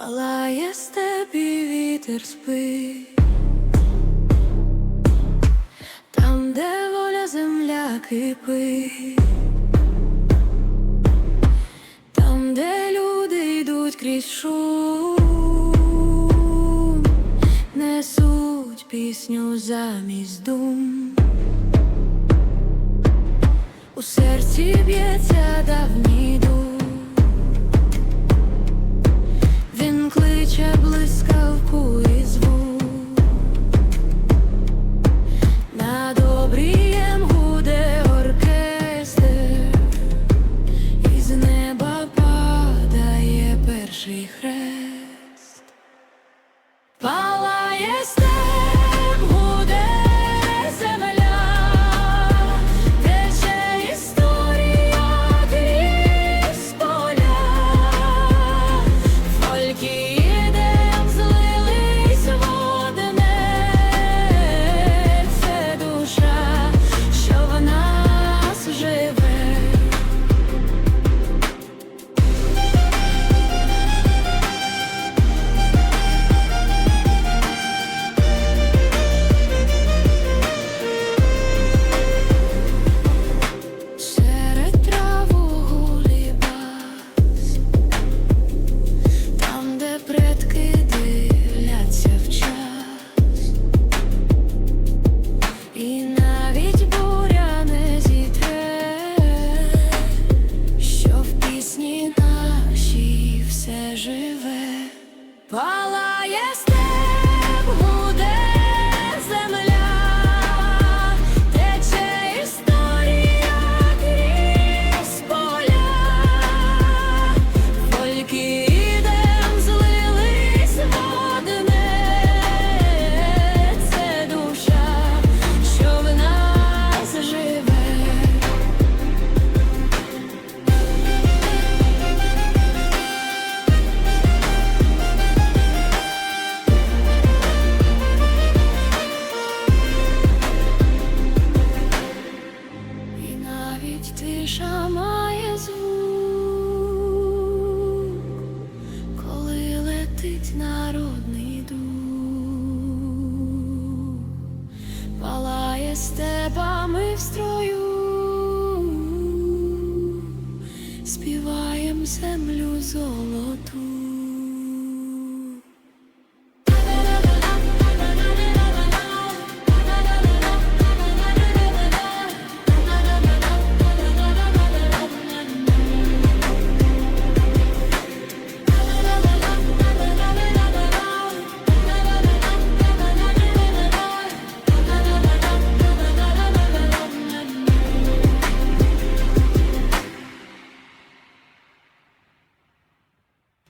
палає степі вітер спить. Там, де воля земля кипить, там, де люди йдуть крізь шум, несуть пісню замість дум. У серці б'ється давній дум небами в строю, співаєм землю золоту.